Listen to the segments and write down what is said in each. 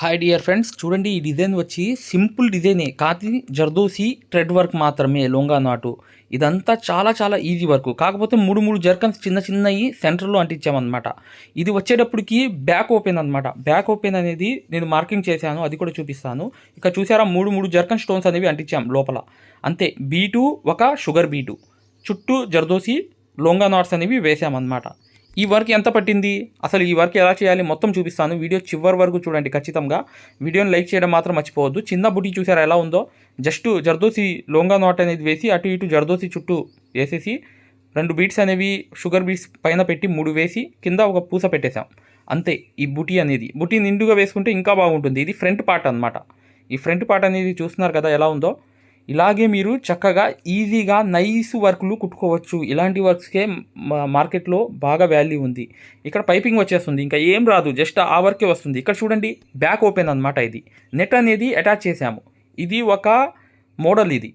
Hi dear friends చూడండి ఈ design వచ్చి సింపుల్ డిజైనే కాదు జర్దోసి థ్రెడ్ వర్క్ మాత్రమే లొంగా నాటు. ఇదంతా చాలా చాలా ఈజీ వర్క్. కాకపోతే మూడు మూడు జర్కన్స్ చిన్న చిన్నవి సెంటర్లో అంటించామన్నమాట. ఇది వచ్చేటప్పటికి బ్యాక్ ఓపెన్ అనమాట బ్యాక్ ఓపెన్ అనేది నేను మార్కింగ్ చేశాను అది కూడా చూపిస్తాను. ఇక చూసారా మూడు మూడు జర్కన్ స్టోన్స్ అనేవి అంటించాం లోపల. అంతే బీటు ఒక షుగర్ బీటు చుట్టూ జర్దోసి లొంగా నాట్స్ అనేవి వేసామన్నమాట ఈ వర్క్ ఎంత పట్టింది? అసలు ఈ వర్క్ ఎలా చేయాలి? మొత్తం చూపిస్తాను. వీడియో చివరి వరకు చూడండి ఖచ్చితంగా. వీడియోని లైక్ చేయడం మాత్రం మర్చిపోవద్దు. చిన్న బుట్టి చూసారా ఎలా ఉందో? జస్ట్ జర్దోసి లోంగా నాట్ అనేది వేసి అటు ఇటు జర్దోసి చుట్టూ వేసేసి రెండు బీట్స్ అనేవి షుగర్ బీట్స్ పైన పెట్టి మూడు వేసి కింద ఒక పూస పెట్టేశాం. అంతే. ఈ బుటీ అనేది. బుటీ నిండుగా వేసుకుంటే ఇంకా బాగుంటుంది. ఇది ఫ్రంట్ పార్ట్ అనమాట ఈ ఫ్రంట్ పార్ట్ అనేది చూస్తున్నారు కదా ఎలా ఉందో? ఇలాగే మీరు చక్కగా ఈజీగా నైస్ వర్క్లు కుట్టుకోవచ్చు. ఇలాంటి వర్క్స్కే మా- మార్కెట్లో బాగా వాల్యూ ఉంది. ఇక్కడ పైపింగ్ వచ్చేస్తుంది. ఇంకా ఏం రాదు. జస్ట్ ఆ వర్కే వస్తుంది. ఇక్కడ చూడండి బ్యాక్ ఓపెన్ అనమాట ఇది. నెట్ అనేది అటాచ్ చేసాము ఇది ఒక మోడల్ ఇది.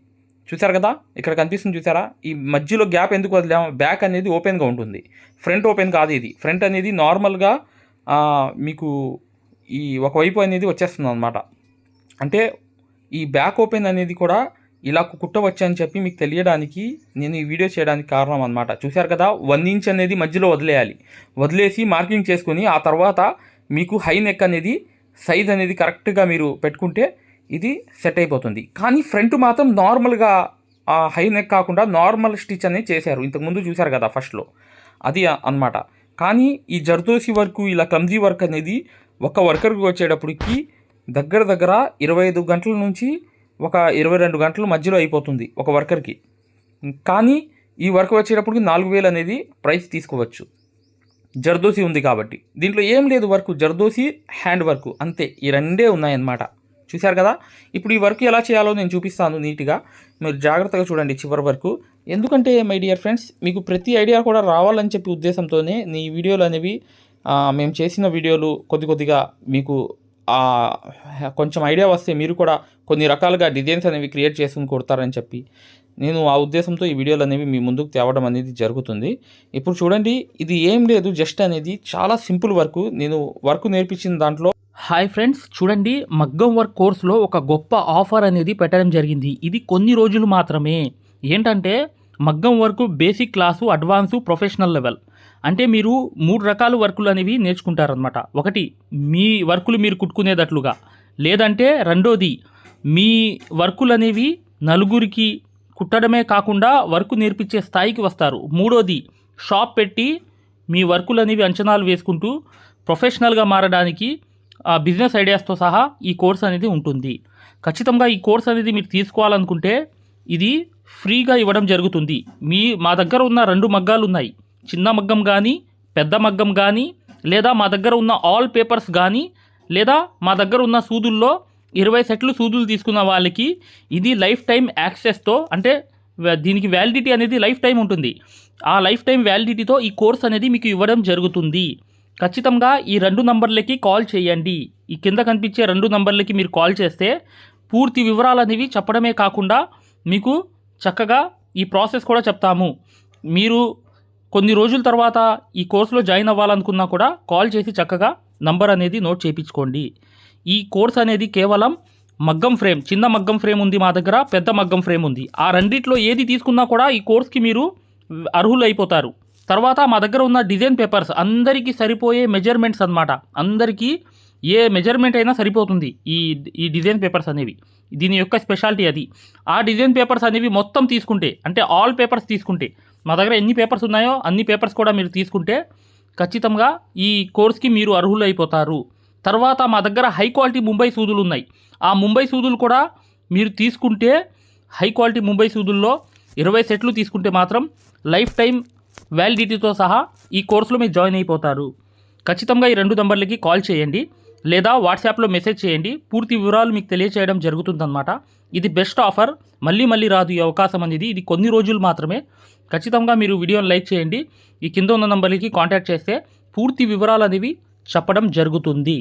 చూసారు కదా? ఇక్కడ కనిపిస్తుంది చూసారా? ఈ మధ్యలో గ్యాప్ ఎందుకు వదిలాము? బ్యాక్ అనేది ఓపెన్గా ఉంటుంది. ఫ్రంట్ ఓపెన్ కాదు ఇది. ఫ్రంట్ అనేది నార్మల్గా మీకు ఈ ఒకవైపు అనేది వచ్చేస్తుంది అనమాట అంటే ఈ బ్యాక్ ఓపెన్ అనేది కూడా ఇలా కుట్టవచ్చు అని చెప్పి మీకు తెలియడానికి నేను ఈ వీడియో చేయడానికి కారణం అనమాట చూశారు కదా? వన్ ఇంచ్ అనేది మధ్యలో వదిలేయాలి. వదిలేసి మార్కింగ్ చేసుకుని ఆ తర్వాత మీకు హై నెక్ అనేది సైజ్ అనేది కరెక్ట్గా మీరు పెట్టుకుంటే ఇది సెట్ అయిపోతుంది. కానీ ఫ్రంట్ మాత్రం నార్మల్గా ఆ హై నెక్ కాకుండా నార్మల్ స్టిచ్ అనేది చేశారు. ఇంతకుముందు చూశారు కదా ఫస్ట్లో. అది అన్నమాట. కానీ ఈ జర్దోసి వర్క్ ఇలా క్లమ్జీ వర్క్ అనేది ఒక వర్కర్కి వచ్చేటప్పటికి దగ్గర దగ్గర ఇరవై ఐదు గంటల నుంచి ఒక ఇరవై రెండు గంటల మధ్యలో అయిపోతుంది ఒక వర్కర్కి. కానీ ఈ వర్క్ వచ్చేటప్పటికి నాలుగు వేలు అనేది ప్రైస్ తీసుకోవచ్చు. జర్దోసి ఉంది కాబట్టి. దీంట్లో ఏం లేదు వర్క్ జర్దోసి హ్యాండ్ వర్క్ అంతే. ఈ రెండే ఉన్నాయన్నమాట. చూశారు కదా? ఇప్పుడు ఈ వర్క్ ఎలా చేయాలో నేను చూపిస్తాను నీట్గా. మీరు జాగ్రత్తగా చూడండి చివరి వరకు. ఎందుకంటే మై డియర్ ఫ్రెండ్స్ మీకు ప్రతి ఐడియా కూడా రావాలని చెప్పి ఉద్దేశంతోనే నీ వీడియోలు అనేవి మేము చేసిన వీడియోలు కొద్ది కొద్దిగా మీకు కొంచెం ఐడియా వస్తే మీరు కూడా కొన్ని రకాలుగా డిజైన్స్ అనేవి క్రియేట్ చేసుకుని కొడతారని చెప్పి నేను ఆ ఉద్దేశంతో ఈ వీడియోలు అనేవి మీ ముందుకు తేవడం అనేది జరుగుతుంది. ఇప్పుడు చూడండి ఇది ఏం లేదు జస్ట్ అనేది చాలా సింపుల్ వర్క్. నేను వర్క్ నేర్పించిన దాంట్లో హాయ్ ఫ్రెండ్స్ చూడండి మగ్గం వర్క్ కోర్సులో ఒక గొప్ప ఆఫర్ అనేది పెట్టడం జరిగింది. ఇది కొన్ని రోజులు మాత్రమే. ఏంటంటే మగ్గం work basic class advance professional level. అంటే మీరు మూడు రకాల వర్కులు అనేవి నేర్చుకుంటారనమాట ఒకటి మీ వర్కులు మీరు కుట్టుకునేటట్లుగా. లేదంటే రెండోది మీ వర్కులు అనేవి నలుగురికి కుట్టడమే కాకుండా వర్క్ నేర్పించే స్థాయికి వస్తారు. మూడోది షాప్ పెట్టి మీ వర్కులు అనేవి అంచనాలు వేసుకుంటూ ప్రొఫెషనల్గా మారడానికి ఆ బిజినెస్ ఐడియాస్తో సహా ఈ కోర్స్ అనేది ఉంటుంది. ఖచ్చితంగా ఈ కోర్స్ అనేది మీరు తీసుకోవాలనుకుంటే ఇది ఫ్రీగా ఇవ్వడం జరుగుతుంది. మీ మా దగ్గర ఉన్న రెండు మగ్గాలు ఉన్నాయి చిన్న మగ్గం కానీ పెద్ద మగ్గం కానీ లేదా మా దగ్గర ఉన్న ఆల్ పేపర్స్ కానీ లేదా మా దగ్గర ఉన్న సూదుల్లో ఇరవై సెట్లు సూదులు తీసుకున్న వాళ్ళకి ఇది లైఫ్ టైం యాక్సెస్తో అంటే దీనికి వ్యాలిడిటీ అనేది లైఫ్ టైం ఉంటుంది. ఆ లైఫ్ టైం వ్యాలిడిటీతో ఈ కోర్స్ అనేది మీకు ఇవ్వడం జరుగుతుంది. ఖచ్చితంగా ఈ రెండు నంబర్లకి కాల్ చేయండి. ఈ కింద కనిపించే రెండు నంబర్లకి మీరు కాల్ చేస్తే పూర్తి వివరాలు అనేవి చెప్పడమే కాకుండా మీకు చక్కగా ఈ ప్రాసెస్ కూడా చెప్తాము. మీరు కొన్ని రోజుల తర్వాత ఈ కోర్సులో జాయిన్ అవ్వాలనుకున్నా కూడా కాల్ చేసి చక్కగా నంబర్ అనేది నోట్ చేయించుకోండి. ఈ కోర్స్ అనేది కేవలం మగ్గం ఫ్రేమ్ చిన్న మగ్గం ఫ్రేమ్ ఉంది మా దగ్గర పెద్ద మగ్గం ఫ్రేమ్ ఉంది. ఆ రెండిట్లో ఏది తీసుకున్నా కూడా ఈ కోర్స్కి మీరు అర్హులు అయిపోతారు. తర్వాత మా దగ్గర ఉన్న డిజైన్ పేపర్స్ అందరికీ సరిపోయే మెజర్మెంట్స్ అన్నమాట. అందరికీ ఏ మెజర్మెంట్ అయినా సరిపోతుంది ఈ ఈ డిజైన్ పేపర్స్ అనేవి. దీని యొక్క స్పెషాలిటీ అది. ఆ డిజైన్ పేపర్స్ అనేవి మొత్తం తీసుకుంటే అంటే ఆల్ పేపర్స్ తీసుకుంటే మా దగ్గర ఎన్ని పేపర్స్ ఉన్నాయో అన్ని పేపర్స్ కూడా మీరు తీసుకుంటే ఖచ్చితంగా ఈ కోర్స్కి మీరు అర్హులు అయిపోతారు తర్వాత మా దగ్గర హై క్వాలిటీ ముంబై సూదులు ఉన్నాయి. ఆ ముంబై సూదులు కూడా మీరు తీసుకుంటే హై క్వాలిటీ ముంబై సూదుల్లో ఇరవై సెట్లు తీసుకుంటే మాత్రం లైఫ్ టైం వ్యాలిడిటీతో సహా ఈ కోర్సులో మీరు జాయిన్ అయిపోతారు. ఖచ్చితంగా ఈ రెండు నంబర్లకి కాల్ చేయండి. లేదా వాట్సాప్లో మెసేజ్ చేయండి. పూర్తి వివరాలు మీకు తెలియచేయడం జరుగుతుందన్నమాట. ఇది బెస్ట్ ఆఫర్. మళ్ళీ మళ్ళీ రాదు ఈ అవకాశం అనేది. ఇది కొన్ని రోజులు మాత్రమే. ఖచ్చితంగా మీరు వీడియోని లైక్ చేయండి. ఈ కింద ఉన్న నెంబర్కి కాంటాక్ట్ చేస్తే పూర్తి వివరాలు అనేవి చెప్పడం జరుగుతుంది.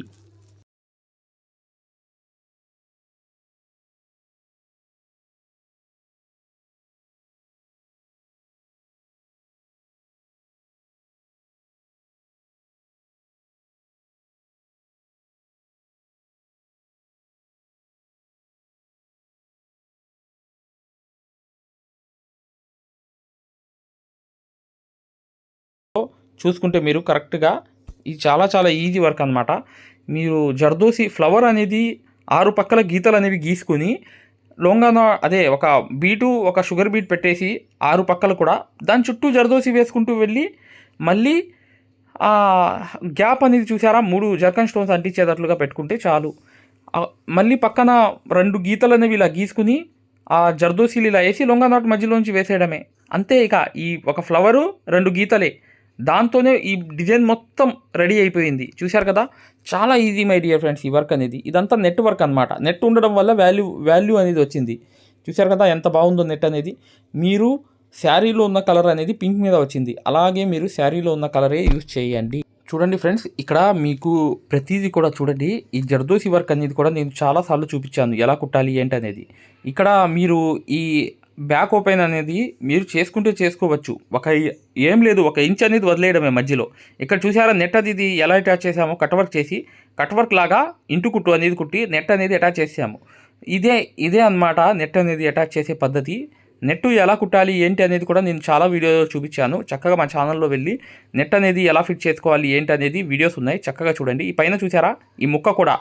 చూసుకుంటే మీరు కరెక్ట్గా ఇది చాలా చాలా ఈజీ వర్క్ అనమాట మీరు జర్దోసి ఫ్లవర్ అనేది ఆరు పక్కల గీతలు అనేవి గీసుకుని లొంగాన అదే ఒక బీటు ఒక షుగర్ బీట్ పెట్టేసి ఆరు పక్కలు కూడా దాని చుట్టూ జర్దోసి వేసుకుంటూ వెళ్ళి మళ్ళీ గ్యాప్ అనేది చూసారా? మూడు జర్కన్ స్టోన్స్ అంటించేటట్లుగా పెట్టుకుంటే చాలు. మళ్ళీ పక్కన రెండు గీతలు అనేవి ఇలా గీసుకుని ఆ జర్దోసీలు ఇలా వేసి లొంగ నాటు మధ్యలోంచి వేసేయడమే. అంతే ఇక ఈ ఒక ఫ్లవరు రెండు గీతలే. దాంతోనే ఈ డిజైన్ మొత్తం రెడీ అయిపోయింది. చూశారు కదా? చాలా ఈజీ మై డియర్ ఫ్రెండ్స్ ఈ వర్క్ అనేది. ఇదంతా నెట్ వర్క్ అనమాట నెట్ ఉండడం వల్ల వాల్యూ వాల్యూ అనేది వచ్చింది. చూశారు కదా? ఎంత బాగుందో నెట్ అనేది. మీరు శారీలో ఉన్న కలర్ అనేది పింక్ మీద వచ్చింది. అలాగే మీరు శారీలో ఉన్న కలరే యూజ్ చేయండి. చూడండి ఫ్రెండ్స్ ఇక్కడ మీకు ప్రతిదీ కూడా చూడండి. ఈ జర్దోసి వర్క్ అనేది కూడా నేను చాలాసార్లు చూపించాను. ఎలా కుట్టాలి ఏంటి అనేది ఇక్కడ మీరు ఈ బ్యాక్ ఓపెన్ అనేది మీరు చేసుకుంటే చేసుకోవచ్చు. ఒక ఏం లేదు ఒక ఇంచ్ అనేది వదిలేయడమే మధ్యలో. ఇక్కడ చూసారా నెట్ అది ఇది ఎలా అటాచ్ చేసామో కట్ వర్క్ చేసి కట్ వర్క్ లాగా ఇంటు కుట్టు అనేది కుట్టి నెట్ అనేది అటాచ్ చేసాము ఇదే ఇదే అన్నమాట నెట్ అనేది అటాచ్ చేసే పద్ధతి. నెట్ ఎలా కుట్టాలి ఏంటి అనేది కూడా నేను చాలా వీడియోలో చూపించాను. చక్కగా మా ఛానల్లో వెళ్ళి నెట్ అనేది ఎలా ఫిట్ చేసుకోవాలి ఏంటి అనేది వీడియోస్ ఉన్నాయి. చక్కగా చూడండి. ఈ పైన చూసారా ఈ ముక్క కూడా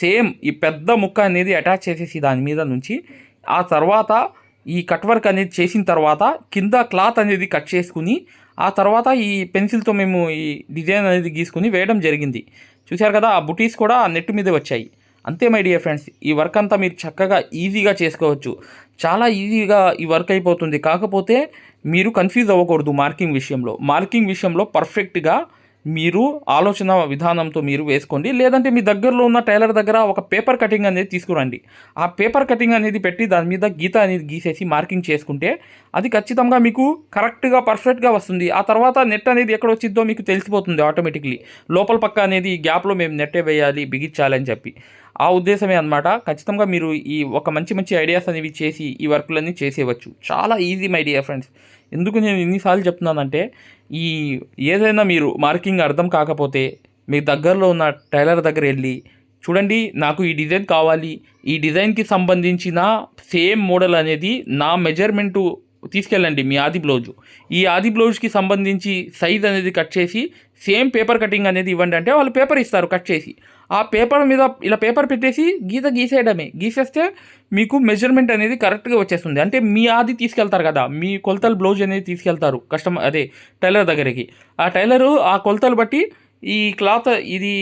సేమ్ ఈ పెద్ద ముక్క అనేది అటాచ్ చేసేసి దాని మీద నుంచి ఆ తర్వాత ఈ కట్ వర్క్ అనేది చేసిన తర్వాత కింద క్లాత్ అనేది కట్ చేసుకుని ఆ తర్వాత ఈ పెన్సిల్తో మేము ఈ డిజైన్ అనేది గీసుకుని వేయడం జరిగింది. చూశారు కదా ఆ బుటీస్ కూడా ఆ నెట్ మీద వచ్చాయి. అంతే మై డియర్ ఫ్రెండ్స్ ఈ వర్క్ అంతా మీరు చక్కగా ఈజీగా చేసుకోవచ్చు. చాలా ఈజీగా ఈ వర్క్ అయిపోతుంది. కాకపోతే మీరు కన్ఫ్యూజ్ అవ్వకూడదు మార్కింగ్ విషయంలో. మార్కింగ్ విషయంలో పర్ఫెక్ట్గా మీరు ఆలోచన విధానంతో మీరు వేసుకోండి. లేదంటే మీ దగ్గరలో ఉన్న టైలర్ దగ్గర ఒక పేపర్ కటింగ్ అనేది తీసుకురండి. ఆ పేపర్ కటింగ్ అనేది పెట్టి దాని మీద గీత అనేది గీసేసి మార్కింగ్ చేసుకుంటే అది ఖచ్చితంగా మీకు కరెక్ట్గా పర్ఫెక్ట్గా వస్తుంది. ఆ తర్వాత నెట్ అనేది ఎక్కడ వచ్చిందో మీకు తెలిసిపోతుంది ఆటోమేటిక్లీ. లోపల పక్క అనేది ఈ గ్యాప్లో మేము నెట్టే వేయాలి బిగించాలి అని చెప్పి. ఆ ఉద్దేశమే అనమాట ఖచ్చితంగా మీరు ఈ ఒక మంచి మంచి ఐడియాస్ అనేవి చేసి ఈ వర్క్లన్నీ చేసేయవచ్చు. చాలా ఈజీ మై డియర్ ఫ్రెండ్స్. ఎందుకు నేను ఇన్నిసార్లు చెప్తున్నానంటే ఈ ఏదైనా మీరు మార్కింగ్ అర్థం కాకపోతే మీ దగ్గరలో ఉన్న టైలర్ దగ్గర వెళ్ళి చూడండి నాకు ఈ డిజైన్ కావాలి. ఈ డిజైన్కి సంబంధించిన సేమ్ మోడల్ అనేది నా మెజర్మెంటు తీసుకెళ్ళండి మీ ఆది బ్లౌజు. ఈ ఆది బ్లౌజ్కి సంబంధించి సైజ్ అనేది కట్ చేసి సేమ్ పేపర్ కటింగ్ అనేది ఇవ్వండి. అంటే వాళ్ళు పేపర్ ఇస్తారు కట్ చేసి. ఆ పేపర్ మీద ఇలా పేపర్ పెట్టేసి గీత గీసేయడమే. గీసేస్తే మీకు మెజర్మెంట్ అనేది కరెక్ట్గా వచ్చేస్తుంది. అంటే మీ ఆది తీసుకెళ్తారు కదా మీ కొలతలు బ్లౌజ్ అనేది తీసుకెళ్తారు కస్టమర్ అదే టైలర్ దగ్గరికి. ఆ టైలరు ఆ కొలతలు బట్టి ఈ క్లాత్ ఇది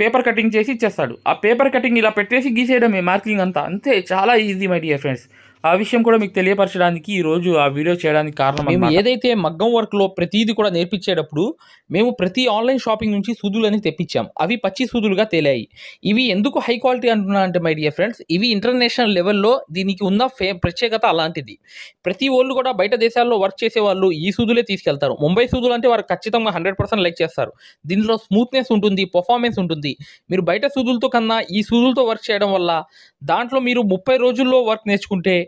పేపర్ కటింగ్ చేసి ఇచ్చేస్తాడు. ఆ పేపర్ కటింగ్ ఇలా పెట్టేసి గీసేయడమే మార్కింగ్ అంతా. అంతే చాలా ఈజీ మై డియర్ ఫ్రెండ్స్ ఆ విషయం కూడా మీకు తెలియపరచడానికి ఈ రోజు ఆ వీడియో చేయడానికి కారణం మేము. ఏదైతే మగ్గం వర్క్లో ప్రతిదీ కూడా నేర్పించేటప్పుడు మేము ప్రతి ఆన్లైన్ షాపింగ్ నుంచి సూదులని తెప్పించాం. అవి పచ్చి సూదులుగా తేలాయి. ఇవి ఎందుకు హై క్వాలిటీ అంటున్నా అంటే మై డియర్ ఫ్రెండ్స్ ఇవి ఇంటర్నేషనల్ లెవెల్లో దీనికి ఉన్న ఫే ప్రత్యేకత అలాంటిది. ప్రతి వాళ్ళు కూడా బయట దేశాల్లో వర్క్ చేసే వాళ్ళు ఈ సూదులే తీసుకెళ్తారు. ముంబై సూదులు అంటే వారు ఖచ్చితంగా హండ్రెడ్ పర్సెంట్ లైక్ చేస్తారు. దీనిలో స్మూత్నెస్ ఉంటుంది పర్ఫార్మెన్స్ ఉంటుంది. మీరు బయట సూదులతో కన్నా ఈ సూదులతో వర్క్ చేయడం వల్ల దాంట్లో మీరు ముప్పై రోజుల్లో వర్క్ నేర్చుకుంటే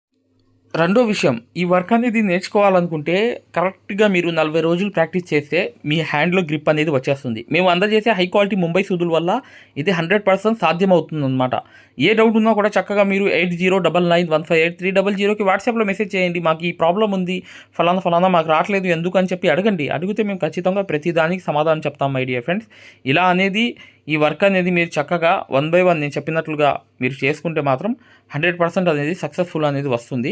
రెండో విషయం ఈ వర్క్ అనేది నేర్చుకోవాలనుకుంటే కరెక్ట్గా మీరు నలభై రోజులు ప్రాక్టీస్ చేస్తే మీ హ్యాండ్లో గ్రిప్ అనేది వచ్చేస్తుంది. మేము అందజేసే హై క్వాలిటీ ముంబై సూదుల వల్ల ఇది హండ్రెడ్ పర్సెంట్ సాధ్యమవుతుంది అనమాట ఏ డౌట్ ఉన్నా కూడా చక్కగా మీరు eight zero double nine one five eight three double జీరోకి వాట్సాప్లో మెసేజ్ చేయండి మాకు ఈ ప్రాబ్లం ఉంది ఫలానా ఫలానా మాకు రావట్లేదు ఎందుకు అని చెప్పి అడగండి. అడిగితే మేము ఖచ్చితంగా ప్రతిదానికి సమాధానం చెప్తాం మై డియర్ ఫ్రెండ్స్ ఇలా అనేది ఈ వర్క్ అనేది మీరు చక్కగా వన్ బై వన్ నేను చెప్పినట్లుగా మీరు చేసుకుంటే మాత్రం హండ్రెడ్ పర్సెంట్ అనేది సక్సెస్ఫుల్ అనేది వస్తుంది.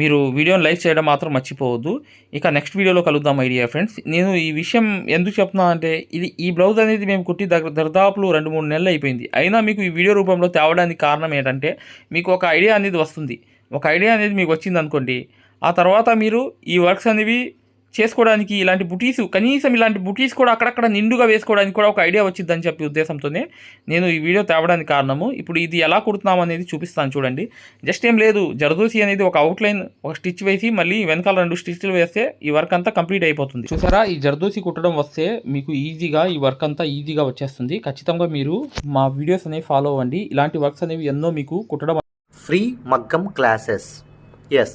మీరు వీడియోని లైక్ చేయడం మాత్రం మర్చిపోవద్దు. ఇక నెక్స్ట్ వీడియోలో కలుద్దాం ఐడియా ఫ్రెండ్స్ నేను ఈ విషయం ఎందుకు చెప్తున్నా అంటే ఇది ఈ బ్లౌజ్ అనేది మేము కుట్టి దగ్గర దర్దాపులు రెండు మూడు నెలలు అయిపోయింది. అయినా మీకు ఈ వీడియో రూపంలో తేవడానికి కారణం ఏంటంటే మీకు ఒక ఐడియా అనేది వస్తుంది. ఒక ఐడియా అనేది మీకు వచ్చింది అనుకోండి ఆ తర్వాత మీరు ఈ వర్క్స్ అనేవి చేసుకోవడానికి ఇలాంటి బుటీస్ కనీసం ఇలాంటి బుటీస్ కూడా అక్కడక్కడ నిండుగా వేసుకోవడానికి కూడా ఒక ఐడియా వచ్చిందని చెప్పి ఉద్దేశంతోనే నేను ఈ వీడియో తేవడానికి కారణము. ఇప్పుడు ఇది ఎలా కుడుతున్నాం అనేది చూపిస్తాను చూడండి. జస్ట్ ఏం లేదు జరదోసి అనేది ఒక అవుట్లైన్ ఒక స్టిచ్ వేసి మళ్ళీ వెనకాల రెండు స్టిచ్లు వేస్తే ఈ వర్క్ అంతా కంప్లీట్ అయిపోతుంది. చూసారా? ఈ జరదోసి కుట్టడం వస్తే మీకు ఈజీగా ఈ వర్క్ అంతా ఈజీగా వచ్చేస్తుంది. ఖచ్చితంగా మీరు మా వీడియోస్ అనేవి ఫాలో అవ్వండి. ఇలాంటి వర్క్స్ అనేవి ఎన్నో మీకు కుట్టడం ఫ్రీ మగ్గం క్లాసెస్ ఎస్